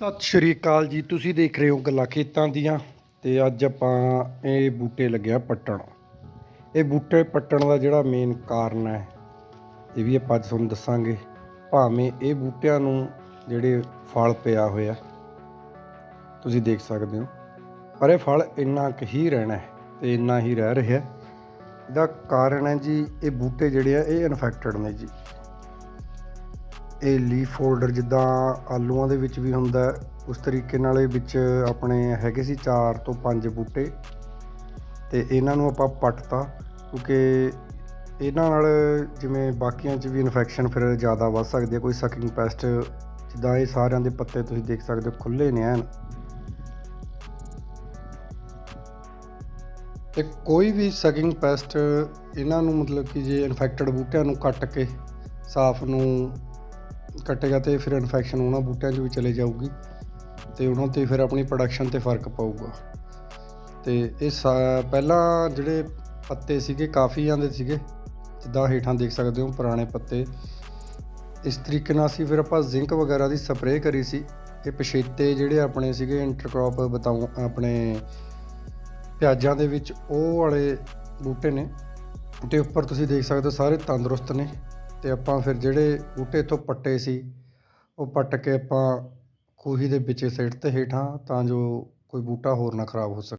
ਸਤਿ ਸ਼੍ਰੀ ਅਕਾਲ ਜੀ। ਤੁਸੀਂ ਦੇਖ ਰਹੇ ਹੋ ਗੱਲਾਂ ਖੇਤਾਂ ਦੀਆਂ ਤੇ ਅੱਜ ਆਪਾਂ ਇਹ ਬੂਟੇ ਲੱਗਿਆ ਪੱਟਣ। ਇਹ ਬੂਟੇ ਪੱਟਣ ਦਾ ਜਿਹੜਾ ਮੇਨ ਕਾਰਨ ਹੈ, ਇਹ ਵੀ ਆਪਾਂ ਅੱਜ ਤੁਹਾਨੂੰ ਦੱਸਾਂਗੇ। ਭਾਵੇਂ ਇਹ ਬੂਟਿਆਂ ਨੂੰ ਜਿਹੜੇ ਫਲ ਪਿਆ ਹੋਇਆ, ਤੁਸੀਂ ਦੇਖ ਸਕਦੇ ਹੋ। ਪਰ ਇਹ ਫਲ ਇੰਨਾ ਕੁ ਹੀ ਰਹਿਣਾ ਹੈ ਤੇ ਇੰਨਾ ਹੀ ਰਹਿ ਰਿਹਾ ਇਹਦਾ ਕਾਰਨ ਹੈ ਜੀ, ਇਹ ਬੂਟੇ ਜਿਹੜੇ ਆ, ਇਹ ਇਨਫੈਕਟਡ ਨੇ ਜੀ। ਇਹ ਲੀਫ ਫੋਲਡਰ ਜਿੱਦਾਂ ਆਲੂਆਂ ਦੇ ਵਿੱਚ ਵੀ ਹੁੰਦਾ ਉਸ ਤਰੀਕੇ ਨਾਲ ਇਹ ਵਿੱਚ ਆਪਣੇ ਹੈਗੇ ਸੀ 4 ਤੋਂ 5 ਬੂਟੇ ਤੇ ਇਹਨਾਂ ਨੂੰ ਆਪਾਂ ਪੱਟਤਾ, ਕਿਉਂਕਿ ਇਹਨਾਂ ਨਾਲ ਜਿਵੇਂ ਬਾਕੀਆਂ 'ਚ ਵੀ ਇਨਫੈਕਸ਼ਨ ਫਿਰ ਜ਼ਿਆਦਾ ਵੱਧ ਸਕਦੀ ਹੈ, ਕੋਈ ਸਕਿੰਗ ਪੈਸਟ ਜਿੱਦਾਂ ਇਹ ਸਾਰਿਆਂ ਦੇ ਪੱਤੇ ਤੁਸੀਂ ਦੇਖ ਸਕਦੇ ਹੋ ਖੁੱਲੇ ਨੇ ਐਨ। ਤੇ ਕੋਈ ਵੀ ਸਕਿੰਗ ਪੈਸਟ ਇਹਨਾਂ ਨੂੰ ਮਤਲਬ ਕਿ ਜੇ ਇਨਫੈਕਟਡ ਬੂਟਿਆਂ ਨੂੰ ਕੱਟ ਕੇ ਸਾਫ਼ ਨੂੰ ਕੱਟੇਗਾ ਤੇ ਫਿਰ ਇਨਫੈਕਸ਼ਨ ਉਹਨਾਂ ਬੂਟਿਆਂ 'ਚ ਵੀ ਚਲੇ ਜਾਊਗੀ ਤੇ ਉਹਨਾਂ ਤੇ ਫਿਰ ਆਪਣੀ ਪ੍ਰੋਡਕਸ਼ਨ ਤੇ ਫ਼ਰਕ ਪਊਗਾ। ਤੇ ਇਹ ਸਾ- ਪਹਿਲਾਂ ਜਿਹੜੇ ਪੱਤੇ ਸੀਗੇ, ਕਾਫੀ ਆਂਦੇ ਸੀਗੇ, ਜਿੱਦਾਂ ਹੇਠਾਂ ਦੇਖ ਸਕਦੇ ਹੋ ਪੁਰਾਣੇ ਪੱਤੇ। ਇਸ ਤਰੀਕੇ ਨਾਲ ਅਸੀਂ ਫਿਰ ਆਪਾਂ ਜ਼ਿੰਕ ਵਗੈਰਾ ਦੀ ਸਪਰੇਅ ਕਰੀ ਸੀ। ਇਹ ਪਛੇਤੇ ਜਿਹੜੇ ਆਪਣੇ ਸੀਗੇ ਇੰਟਰਕ੍ਰੌਪ ਬਤਾਉ, ਆਪਣੇ ਪਿਆਜ਼ਾਂ ਦੇ ਵਿੱਚ, ਉਹ ਵਾਲੇ ਬੂਟੇ ਨੇ। ਤੇ ਉੱਪਰ ਤੁਸੀਂ ਦੇਖ ਸਕਦੇ ਹੋ ਸਾਰੇ ਤੰਦਰੁਸਤ ਨੇ। ਅਤੇ ਆਪਾਂ ਫਿਰ ਜਿਹੜੇ ਬੂਟੇ ਇੱਥੋਂ ਪੱਟੇ ਸੀ, ਉਹ ਪੱਟ ਕੇ ਆਪਾਂ ਖੂਹੀ ਦੇ ਵਿੱਚ ਸਿੱਟ ਤੇ ਹੇਠਾਂ ਤਾਂ ਜੋ ਕੋਈ ਬੂਟਾ ਹੋਰ ਨਾ ਖਰਾਬ ਹੋ ਸਕੇ।